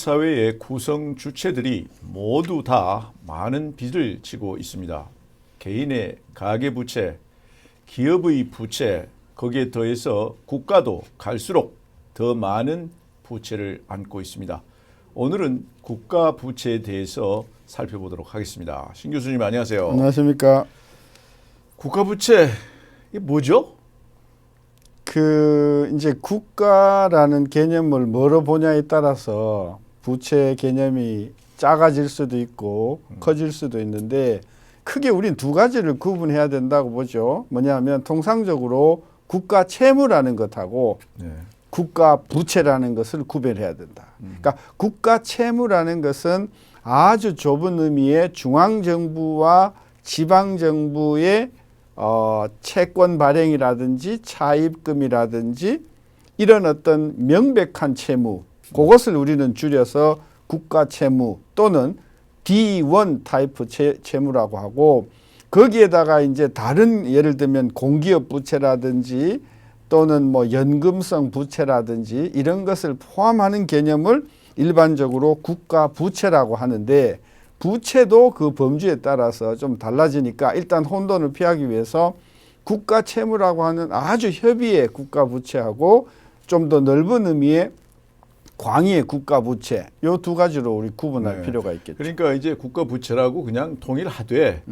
사회의 구성 주체들이 모두 다 많은 빚을 지고 있습니다. 개인의 가계 부채, 기업의 부채, 거기에 더해서 국가도 갈수록 더 많은 부채를 안고 있습니다. 오늘은 국가 부채에 대해서 살펴보도록 하겠습니다. 신 교수님 안녕하세요. 안녕하십니까. 국가 부채 이게 뭐죠? 그 이제 국가라는 개념을 뭐로 보냐에 따라서 부채 개념이 작아질 수도 있고 커질 수도 있는데 크게 우린 두 가지를 구분해야 된다고 보죠. 뭐냐면 통상적으로 국가 채무라는 것하고 네. 국가 부채라는 것을 구별해야 된다. 그러니까 국가 채무라는 것은 아주 좁은 의미의 중앙 정부와 지방 정부의 어, 채권 발행이라든지 차입금이라든지 이런 어떤 명백한 채무 그것을 우리는 줄여서 국가 채무 또는 D1 타입 채, 채무라고 하고 거기에다가 이제 다른 예를 들면 공기업 부채라든지 또는 뭐 연금성 부채라든지 이런 것을 포함하는 개념을 일반적으로 국가 부채라고 하는데 부채도 그 범주에 따라서 좀 달라지니까 일단 혼돈을 피하기 위해서 국가 채무라고 하는 아주 협의의 국가 부채하고 좀 더 넓은 의미의 광의의 국가 부채 요 두 가지로 우리 구분할 네. 필요가 있겠죠. 그러니까 이제 국가 부채라고 그냥 통일하되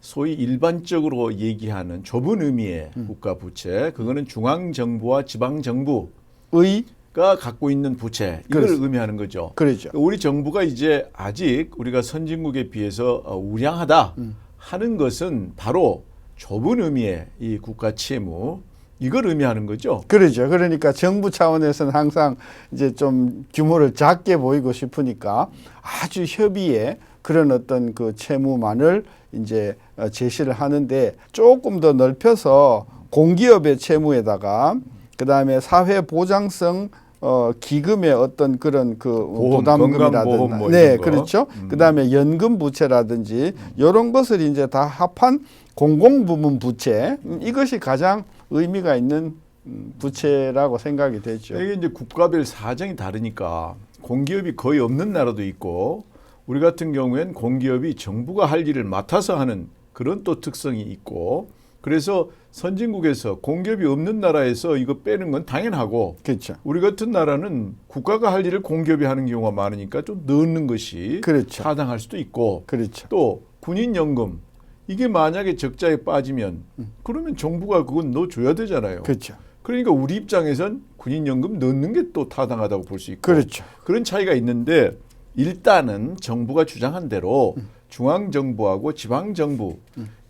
소위 일반적으로 얘기하는 좁은 의미의 국가 부채 그거는 중앙 정부와 지방 정부가 의 갖고 있는 부채 이걸 그렇습니다. 의미하는 거죠. 그러죠. 우리 정부가 이제 아직 우리가 선진국에 비해서 어, 우량하다 하는 것은 바로 좁은 의미의 이 국가 채무 이걸 의미하는 거죠. 그러죠. 그러니까 정부 차원에서는 항상 이제 좀 규모를 작게 보이고 싶으니까 아주 협의의 그런 어떤 그 채무만을 이제 어, 제시를 하는데 조금 더 넓혀서 공기업의 채무에다가 그다음에 사회 보장성 어 기금의 어떤 그런 그 보험, 건강보험 뭐 네. 그렇죠 음. 그다음에 연금 부채라든지 이런 것을 이제 다 합한 공공부문 부채 음, 이것이 가장 의미가 있는 음, 부채라고 생각이 되죠. 이게 이제 국가별 사정이 다르니까 공기업이 거의 없는 나라도 있고 우리 같은 경우엔 공기업이 정부가 할 일을 맡아서 하는 그런 또 특성이 있고 그래서 선진국에서 공기업이 없는 나라에서 이거 빼는 건 당연하고 그렇죠. 우리 같은 나라는 국가가 할 일을 공기업이 하는 경우가 많으니까 좀 넣는 것이 그렇죠. 타당할 수도 있고 그렇죠. 또 군인연금 이게 만약에 적자에 빠지면 그러면 정부가 그건 넣어줘야 되잖아요. 그렇죠. 그러니까 우리 입장에선 군인연금 넣는 게 또 타당하다고 볼 수 있고 그렇죠. 그런 차이가 있는데 일단은 정부가 주장한 대로 중앙 정부하고 지방 정부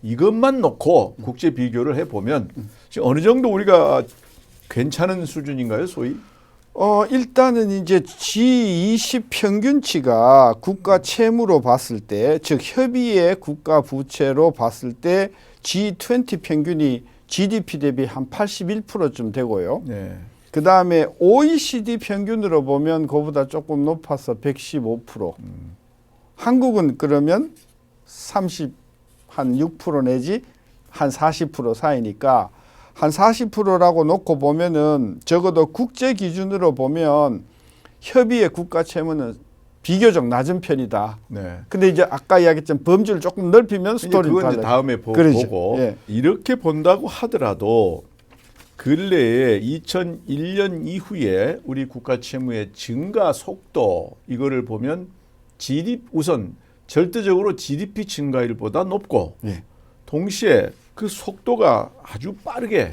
이것만 놓고 국제 비교를 해 보면 지금 어느 정도 우리가 괜찮은 수준인가요, 소위? 어 일단은 이제 G20 평균치가 국가 채무로 봤을 때, 즉 협의의 국가 부채로 봤을 때 G20 평균이 GDP 대비 한 81%좀 되고요. 네. 그 다음에 OECD 평균으로 보면 그보다 조금 높아서 115%. 한국은 그러면 30, 한 6% 내지 한 40% 사이니까 한 40%라고 놓고 보면은 적어도 국제 기준으로 보면 협의의 국가 채무는 비교적 낮은 편이다. 네. 근데 이제 아까 이야기했던 범주를 조금 넓히면 이제 스토리는 그건 이제. 다음에 보. 고 예. 이렇게 본다고 하더라도 근래에 2001년 이후에 우리 국가 채무의 증가 속도 이거를 보면 GDP 우선 절대적으로 GDP 증가율보다 높고 예. 동시에 그 속도가 아주 빠르게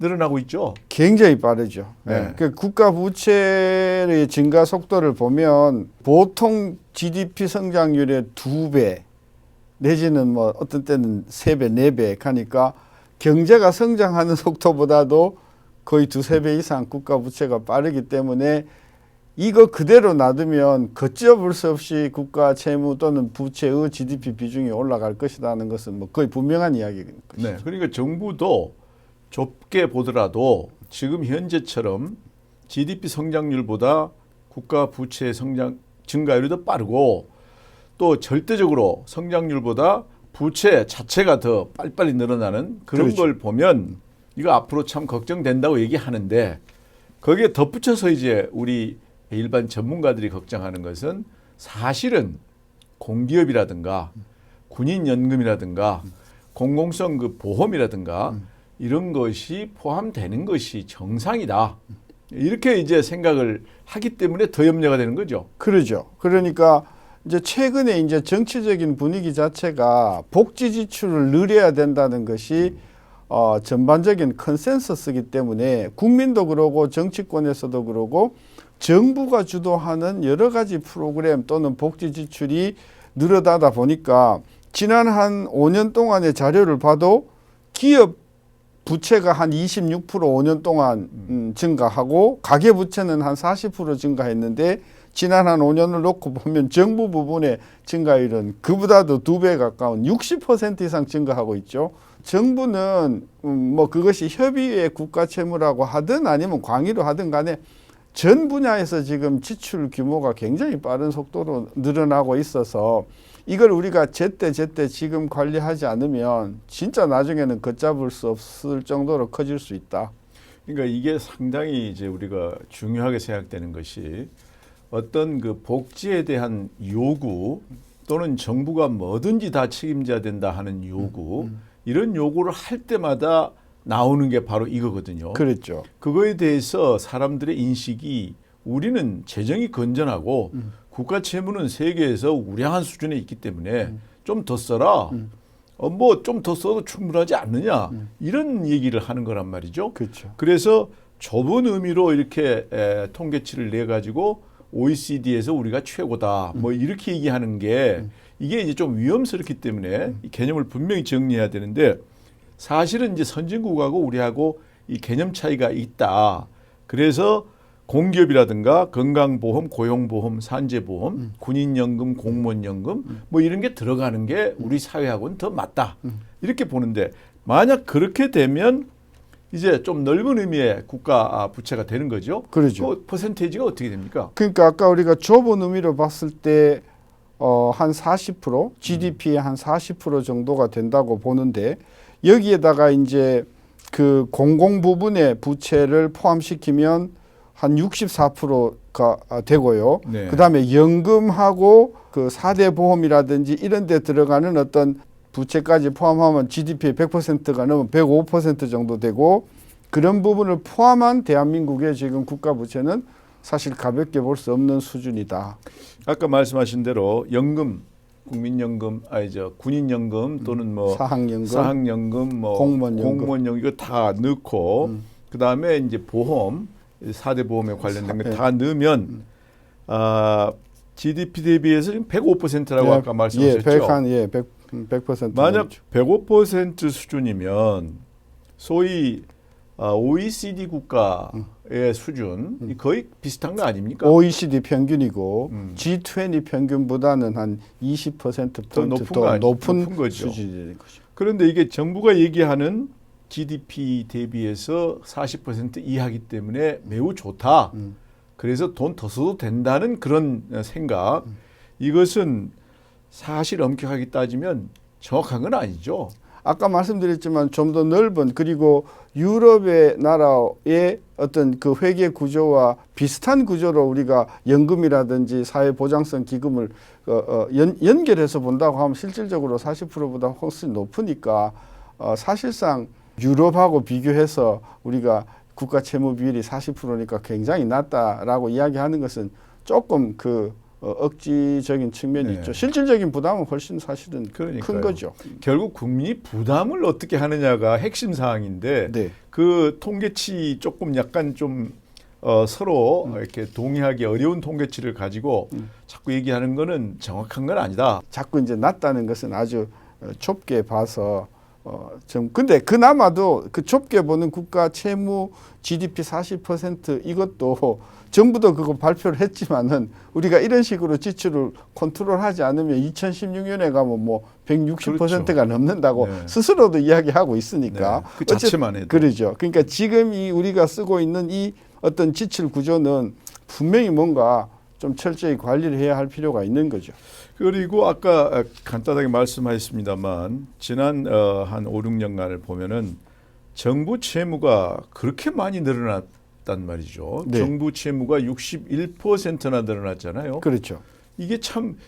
늘어나고 있죠. 굉장히 빠르죠. 네. 예. 그 국가 부채의 증가 속도를 보면 보통 GDP 성장률의 두 배 내지는 뭐 어떤 때는 세 배, 네배 가니까 경제가 성장하는 속도보다도 거의 두세 배 이상 국가 부채가 빠르기 때문에 이거 그대로 놔두면 걷잡을 수 없이 국가 채무 또는 부채의 GDP 비중이 올라갈 것이라는 것은 뭐 거의 분명한 이야기인 것이죠. 네. 그러니까 정부도 좁게 보더라도 지금 현재처럼 GDP 성장률보다 국가 부채 성장 증가율이 더 빠르고 또 절대적으로 성장률보다 부채 자체가 더 빨리빨리 늘어나는 그런 그렇죠. 걸 보면 이거 앞으로 참 걱정된다고 얘기하는데 거기에 덧붙여서 이제 우리 일반 전문가들이 걱정하는 것은 사실은 공기업이라든가 군인연금이라든가 공공성 그 보험이라든가 이런 것이 포함되는 것이 정상이다. 이렇게 이제 생각을 하기 때문에 더 염려가 되는 거죠. 그러죠. 그러니까 이제 최근에 이제 정치적인 분위기 자체가 복지 지출을 늘려야 된다는 것이 어, 전반적인 컨센서스이기 때문에 국민도 그러고 정치권에서도 그러고 정부가 주도하는 여러 가지 프로그램 또는 복지 지출이 늘어나다 보니까 지난 한 5년 동안의 자료를 봐도 기업 부채가 한 26% 5년 동안 음, 증가하고 가계 부채는 한 40% 증가했는데 지난 한 5년을 놓고 보면 정부 부분의 증가율은 그보다도 두 배 가까운 60% 이상 증가하고 있죠. 정부는 음, 뭐 그것이 협의회 국가 채무라고 하든 아니면 광의로 하든 간에 전 분야에서 지금 지출 규모가 굉장히 빠른 속도로 늘어나고 있어서 이걸 우리가 제때 제때 지금 관리하지 않으면 진짜 나중에는 걷잡을 수 없을 정도로 커질 수 있다. 그러니까 이게 상당히 이제 우리가 중요하게 생각되는 것이 어떤 그 복지에 대한 요구 또는 정부가 뭐든지 다 책임져야 된다 하는 요구 이런 요구를 할 때마다 나오는 게 바로 이거거든요. 그렇죠. 그거에 대해서 사람들의 인식이 우리는 재정이 건전하고 국가 채무는 세계에서 우량한 수준에 있기 때문에 좀더 써라. 어, 뭐 좀 더 써도 충분하지 않느냐 이런 얘기를 하는 거란 말이죠. 그렇죠. 그래서 좁은 의미로 이렇게 에, 통계치를 내 가지고 OECD에서 우리가 최고다. 뭐 이렇게 얘기하는 게 이게 이제 좀 위험스럽기 때문에 이 개념을 분명히 정리해야 되는데 사실은 이제 선진국하고 우리하고 이 개념 차이가 있다. 그래서 공기업이라든가 건강보험, 고용보험, 산재보험, 군인연금, 공무원연금 뭐 이런 게 들어가는 게 우리 사회하고는 더 맞다. 이렇게 보는데 만약 그렇게 되면 이제 좀 넓은 의미의 국가 부채가 되는 거죠. 그러죠. 그 퍼센테이지가 어떻게 됩니까? 그러니까 아까 우리가 좁은 의미로 봤을 때 어, 한 40% GDP의 한40% 정도가 된다고 보는데 여기에다가 이제 그 공공 부분의 부채를 포함시키면 한 64%가 되고요. 네. 그다음에 연금하고 그 4대 보험이라든지 이런 데 들어가는 어떤 부채까지 포함하면 GDP의 100%가 넘으면 105% 정도 되고 그런 부분을 포함한 대한민국의 지금 국가 부채는 사실 가볍게 볼 수 없는 수준이다. 아까 말씀하신 대로 연금, 국민연금, 아니 저 군인연금 또는 뭐 사학연금, 사학연금, 뭐 공무원연금. 공무원연금 이거 다 넣고 음. 그다음에 이제 보험, 사대 보험에 관련된 거 사- 예. 다 넣으면 아 GDP 대비해서 지금 105%라고 아까 예, 말씀하셨죠. 100, 한, 예, 100, 100% 만약 넘죠. 105% 수준이면 소위 아, OECD 국가의 수준 이 거의 비슷한 거 아닙니까? OECD 평균이고 음. G20 평균보다는 한 20%더 포인트 높은 더 거 높은, 높은 거죠. 수준이 거죠. 그런데 이게 정부가 얘기하는 GDP 대비해서 40% 이하기 때문에 매우 좋다. 음. 그래서 돈 더 써도 된다는 그런 생각. 이것은 사실 엄격하게 따지면 정확한 건 아니죠. 아까 말씀드렸지만 좀 더 넓은 그리고 유럽의 나라의 어떤 그 회계 구조와 비슷한 구조로 우리가 연금이라든지 사회보장성 기금을 어, 어, 연, 연결해서 본다고 하면 실질적으로 40%보다 훨씬 높으니까 어, 사실상 유럽하고 비교해서 우리가 국가 채무 비율이 40%니까 굉장히 낮다라고 이야기하는 것은 조금 그 어, 억지적인 측면이 네. 있죠. 실질적인 부담은 훨씬 사실은 큰 그러니까요. 거죠. 결국 국민이 부담을 어떻게 하느냐가 핵심 사항인데 네. 그 통계치 조금 약간 좀 어, 서로 이렇게 동의하기 어려운 통계치를 가지고 음. 자꾸 얘기하는 거는 정확한 건 아니다. 자꾸 이제 낮다는 것은 아주 어, 좁게 봐서 어, 좀 근데 그나마도 그 좁게 보는 국가 채무 GDP 40% 이것도 정부도 그거 발표를 했지만은 우리가 이런 식으로 지출을 컨트롤하지 않으면 2016년에 가면 뭐 160%가 넘는다고 네. 스스로도 이야기하고 있으니까 네, 그 자체만 해도. 그러죠. 그러니까 지금 이 우리가 쓰고 있는 이 어떤 지출 구조는 분명히 뭔가 좀 철저히 관리를 해야 할 필요가 있는 거죠. 그리고 아까 간단하게 말씀하셨습니다만 지난 어, 한 5, 6년간을 보면은 정부 채무가 그렇게 많이 늘어났 있단 말이죠. 네. 정부 채무가 61%나 늘어났잖아요. 그렇죠. 이게 참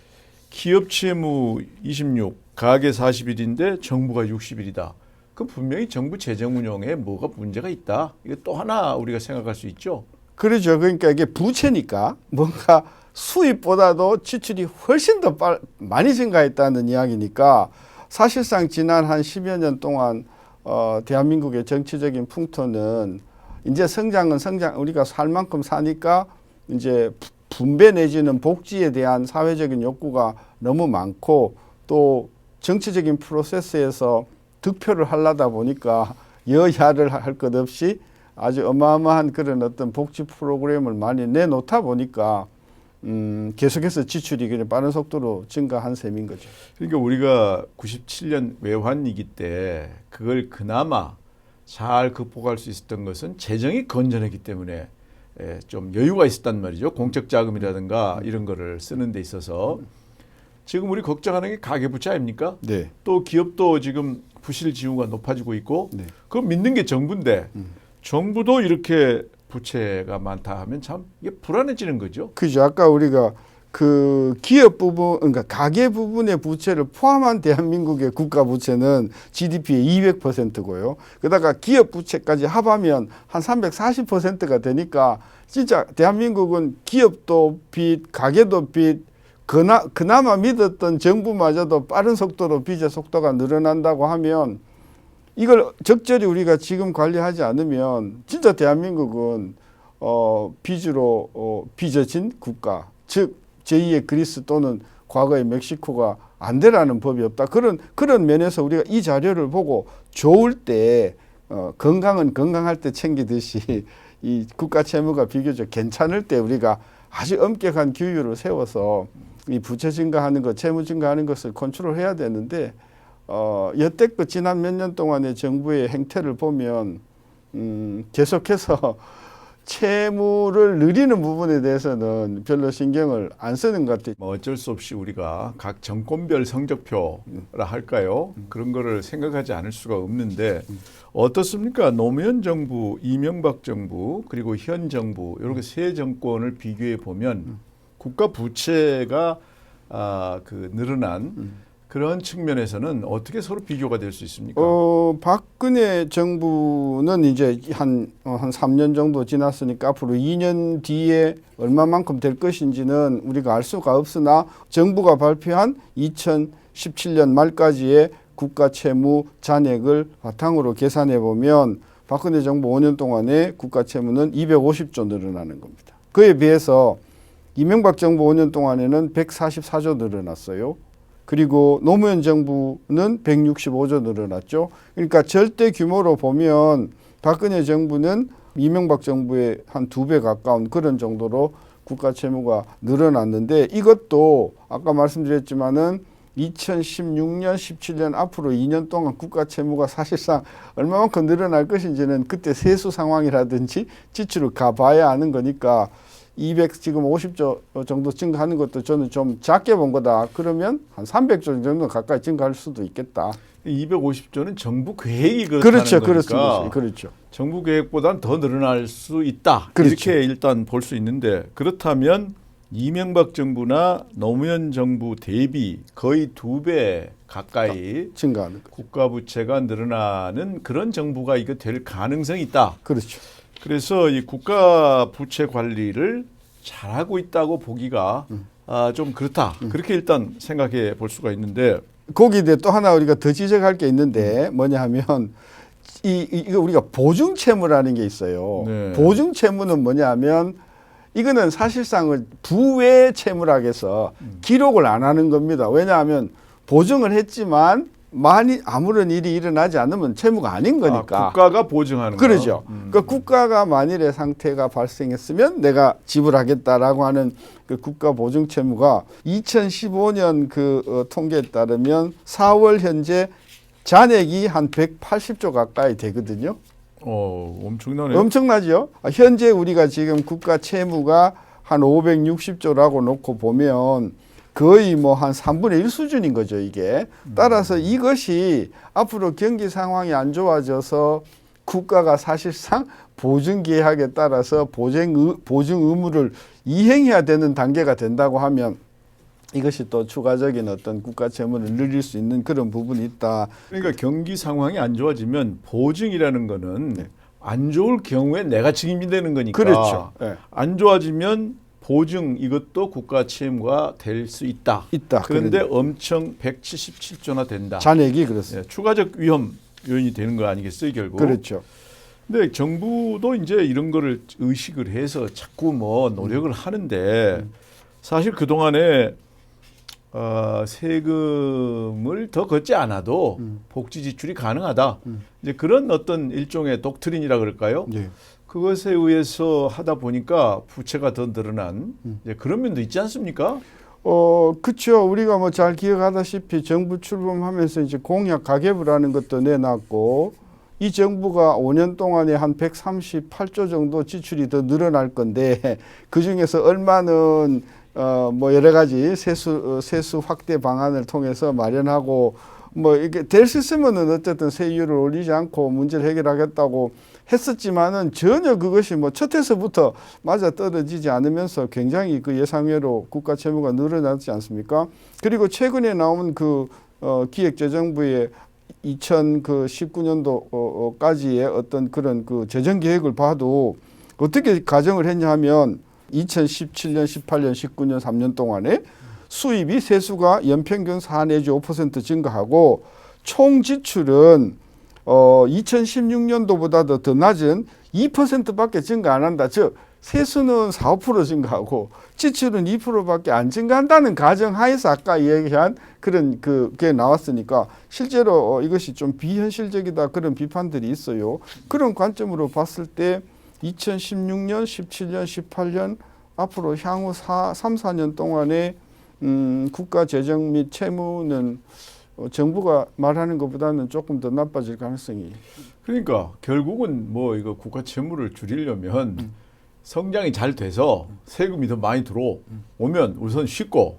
기업 채무 26, 가계 41인데 정부가 60일이다. 그 분명히 정부 재정 운영에 뭐가 문제가 있다. 이거 또 하나 우리가 생각할 수 있죠. 그렇죠. 그러니까 이게 부채니까 뭔가 수입보다도 지출이 훨씬 더 빨, 많이 증가했다는 이야기니까 사실상 지난 한 10여 년 동안 어, 대한민국의 정치적인 풍토는 이제 성장은 성장 우리가 살 만큼 사니까 이제 부- 분배 내지는 복지에 대한 사회적인 욕구가 너무 많고 또 정치적인 프로세스에서 득표를 하려다 보니까 여야를 할 것 없이 아주 어마어마한 그런 어떤 복지 프로그램을 많이 내놓다 보니까 음, 계속해서 지출이 그냥 빠른 속도로 증가한 셈인 거죠. 그러니까 우리가 97년 외환위기 때 그걸 그나마 잘 극복할 수 있었던 것은 재정이 건전했기 때문에 예, 좀 여유가 있었단 말이죠. 공적 자금이라든가 이런 거를 쓰는 데 있어서 지금 우리 걱정하는 게 가계부채 아닙니까? 네. 또 기업도 지금 부실 징후가 높아지고 있고 네. 그거 믿는 게 정부인데 음. 정부도 이렇게 부채가 많다 하면 참 이게 불안해지는 거죠. 그죠. 아까 우리가 그 기업 부분, 그러니까 가계 부분의 부채를 포함한 대한민국의 국가 부채는 GDP의 200%고요. 그다가 기업 부채까지 합하면 한 340%가 되니까 진짜 대한민국은 기업도 빚, 가계도 빚, 그나, 그나마 믿었던 정부마저도 빠른 속도로 빚의 속도가 늘어난다고 하면 이걸 적절히 우리가 지금 관리하지 않으면 진짜 대한민국은 어, 빚으로 어, 빚어진 국가, 즉 제2의 그리스 또는 과거의 멕시코가 안 되라는 법이 없다. 그런 그런 면에서 우리가 이 자료를 보고 좋을 때 어, 건강은 건강할 때 챙기듯이 이 국가 채무가 비교적 괜찮을 때 우리가 아주 엄격한 규율을 세워서 이 부채 증가하는 것, 채무 증가하는 것을 컨트롤해야 되는데 어, 여태껏 지난 몇 년 동안의 정부의 행태를 보면 음, 계속해서 채무를 늘리는 부분에 대해서는 별로 신경을 안 쓰는 것 같아요. 뭐 어쩔 수 없이 우리가 각 정권별 성적표라 할까요? 그런 거를 생각하지 않을 수가 없는데 어떻습니까? 노무현 정부, 이명박 정부 그리고 현 정부 이렇게 세 정권을 비교해 보면 국가 부채가 아, 그 늘어난 그런 측면에서는 어떻게 서로 비교가 될 수 있습니까? 어, 박근혜 정부는 이제 한, 어, 한 3년 정도 지났으니까 앞으로 2년 뒤에 얼마만큼 될 것인지는 우리가 알 수가 없으나 정부가 발표한 2017년 말까지의 국가 채무 잔액을 바탕으로 계산해 보면 박근혜 정부 5년 동안의 국가 채무는 250조 늘어나는 겁니다. 그에 비해서 이명박 정부 5년 동안에는 144조 늘어났어요. 그리고 노무현 정부는 165조 늘어났죠. 그러니까 절대 규모로 보면 박근혜 정부는 이명박 정부의 한 두 배 가까운 그런 정도로 국가 채무가 늘어났는데 이것도 아까 말씀드렸지만은 2016년, 17년 앞으로 2년 동안 국가 채무가 사실상 얼마만큼 늘어날 것인지는 그때 세수 상황이라든지 지출을 가봐야 아는 거니까 200 지금 50조 정도 증가하는 것도 저는 좀 작게 본 거다. 그러면 한 300조 정도 가까이 증가할 수도 있겠다. 250조는 정부 계획이 그렇다는 그렇죠, 거니까 그렇습니다. 그렇죠. 정부 계획보다는 더 늘어날 수 있다. 그렇죠. 이렇게 일단 볼 수 있는데 그렇다면 이명박 정부나 노무현 정부 대비 거의 두 배 가까이 증가하는 거. 국가 부채가 늘어나는 그런 정부가 이거 될 가능성이 있다. 그렇죠. 그래서 이 국가 부채 관리를 잘하고 있다고 보기가 음. 아, 좀 그렇다. 그렇게 일단 생각해 볼 수가 있는데 거기에 대해 또 하나 우리가 더 지적할 게 있는데 뭐냐 하면 이, 이- 이거 우리가 보증 채무라는 게 있어요. 네. 보증 채무는 뭐냐 하면 이거는 사실상은 부외 채무락에서 기록을 안 하는 겁니다. 왜냐하면 보증을 했지만 많이 아무런 일이 일어나지 않으면 채무가 아닌 거니까. 아, 국가가 보증하는 그러죠. 거. 음. 그러니까 국가가 만일의 상태가 발생했으면 내가 지불하겠다라고 하는 그 국가 보증 채무가 2015년 그 어, 통계에 따르면 4월 현재 잔액이 한 180조 가까이 되거든요. 어, 엄청나네요. 엄청나죠. 아, 현재 우리가 지금 국가 채무가 한 560조라고 놓고 보면 거의 뭐 한 3분의 1 수준인 거죠, 이게. 따라서 이것이 앞으로 경기 상황이 안 좋아져서 국가가 사실상 보증 계약에 따라서 보증 의, 보증 의무를 이행해야 되는 단계가 된다고 하면 이것이 또 추가적인 어떤 국가 채무를 늘릴 수 있는 그런 부분이 있다. 그러니까 경기 상황이 안 좋아지면 보증이라는 거는 네. 안 좋을 경우에 내가 책임이 되는 거니까. 그렇죠. 예. 안 좋아지면 보증 이것도 국가 채무가 될 수 있다. 있다. 그런데 엄청 177조나 된다. 잔액이 그렇습니다. 예, 추가적 위험 요인이 되는 거 아니겠어요, 결국? 그렇죠. 근데 정부도 이제 이런 거를 의식을 해서 자꾸 뭐 노력을 하는데 사실 그 동안에 어, 세금을 더 걷지 않아도 복지 지출이 가능하다. 이제 그런 어떤 일종의 독트린이라 그럴까요? 예. 그것에 의해서 하다 보니까 부채가 더 늘어난 그런 면도 있지 않습니까? 어, 그렇죠. 우리가 뭐 잘 기억하다시피 정부 출범하면서 이제 공약 가계부라는 것도 내놨고 이 정부가 5년 동안에 한 138조 정도 지출이 더 늘어날 건데 그 중에서 얼마는 어, 뭐 여러 가지 세수 어, 세수 확대 방안을 통해서 마련하고 뭐 이게 될 수 있으면은 어쨌든 세율을 올리지 않고 문제를 해결하겠다고 했었지만은 전혀 그것이 뭐 첫 해서부터 맞아 떨어지지 않으면서 굉장히 그 예상외로 국가 채무가 늘어나지 않습니까? 그리고 최근에 나온 그 어, 기획재정부의 2019년도까지의 어떤 그런 그 재정 계획을 봐도 어떻게 가정을 했냐 하면 2017년, 18년, 19년 3년 동안에 수입이 세수가 연평균 4 내지 5% 증가하고 총 지출은 어 2016년도보다도 더 낮은 2%밖에 증가 안 한다. 즉 세수는 4, 5% 증가하고 지출은 2%밖에 안 증가한다는 가정하에서 아까 얘기한 그런 그게 나왔으니까 실제로 어, 이것이 좀 비현실적이다 그런 비판들이 있어요. 그런 관점으로 봤을 때 2016년, 17년, 18년 앞으로 향후 4, 3, 4년 동안에 음, 국가 재정 및 채무는 어, 정부가 말하는 것보다는 조금 더 나빠질 가능성이. 그러니까 결국은 뭐 이거 국가 채무를 줄이려면 성장이 잘 돼서 세금이 더 많이 들어오면 우선 쉽고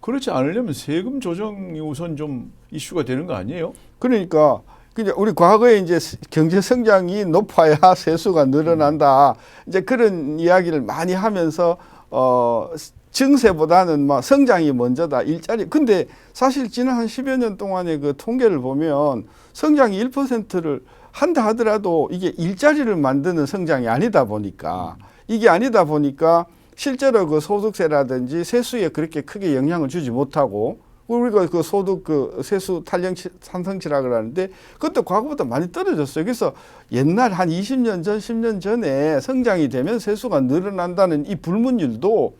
그렇지 않으려면 세금 조정이 우선 좀 이슈가 되는 거 아니에요? 그러니까 그냥 우리 과거에 이제 경제 성장이 높아야 세수가 늘어난다. 이제 그런 이야기를 많이 하면서 어 증세보다는 뭐 성장이 먼저다. 일자리. 근데 사실 지난 한 10여 년 동안의 그 통계를 보면 성장이 1%를 한다 하더라도 이게 일자리를 만드는 성장이 아니다 보니까 이게 아니다 보니까 실제로 그 소득세라든지 세수에 그렇게 크게 영향을 주지 못하고 우리가 그 소득 그 세수 탄력치 산성치라 그러는데 그것도 과거보다 많이 떨어졌어요. 그래서 옛날 한 20년 전, 10년 전에 성장이 되면 세수가 늘어난다는 이 불문율도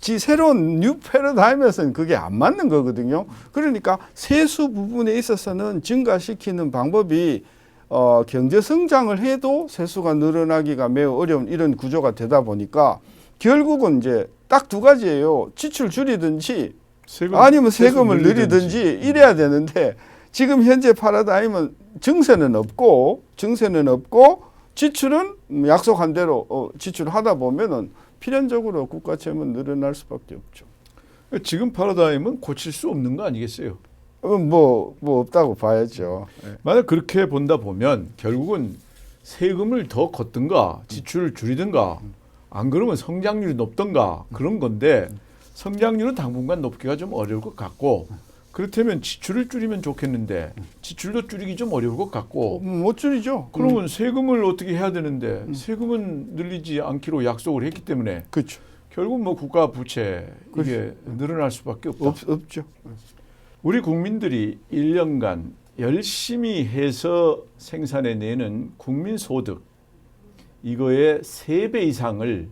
지 새로운 뉴 패러다임에서는 그게 안 맞는 거거든요. 그러니까 세수 부분에 있어서는 증가시키는 방법이 어, 경제 성장을 해도 세수가 늘어나기가 매우 어려운 이런 구조가 되다 보니까 결국은 이제 딱 두 가지예요. 지출 줄이든지 세금, 아니면 세금을 늘리든지 이래야 되는데 지금 현재 파라다임은 증세는 없고 증세는 없고 지출은 약속한 대로 어, 지출하다 보면은 필연적으로 국가 채무는 늘어날 수밖에 없죠. 지금 파라다임은 고칠 수 없는 거 아니겠어요? 어, 뭐, 뭐 없다고 봐야죠. 예. 만약 그렇게 본다 보면 결국은 세금을 더 걷든가 지출을 줄이든가 안 그러면 성장률이 높든가 그런 건데 성장률은 당분간 높기가 좀 어려울 것 같고 그렇다면 지출을 줄이면 좋겠는데 지출도 줄이기 좀 어려울 것 어, 같고 못 줄이죠. 그러면 세금을 어떻게 해야 되는데 세금은 늘리지 않기로 약속을 했기 때문에 그렇죠. 결국 뭐 국가 부채 이게 늘어날 수밖에 없다. 없, 없죠. 우리 국민들이 1년간 열심히 해서 생산해 내는 국민 소득 이거의 3배 이상을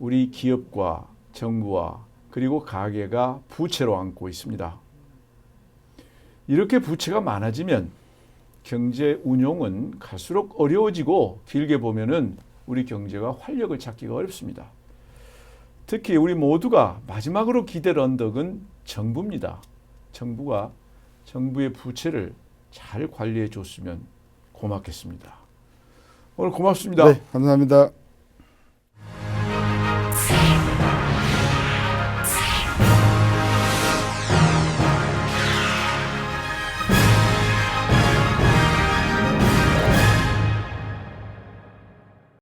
우리 기업과 정부와 그리고 가게가 부채로 안고 있습니다. 이렇게 부채가 많아지면 경제 운용은 갈수록 어려워지고 길게 보면은 우리 경제가 활력을 찾기가 어렵습니다. 특히 우리 모두가 마지막으로 기댈 언덕은 정부입니다. 정부가 정부의 부채를 잘 관리해 줬으면 고맙겠습니다. 오늘 고맙습니다. 네, 감사합니다.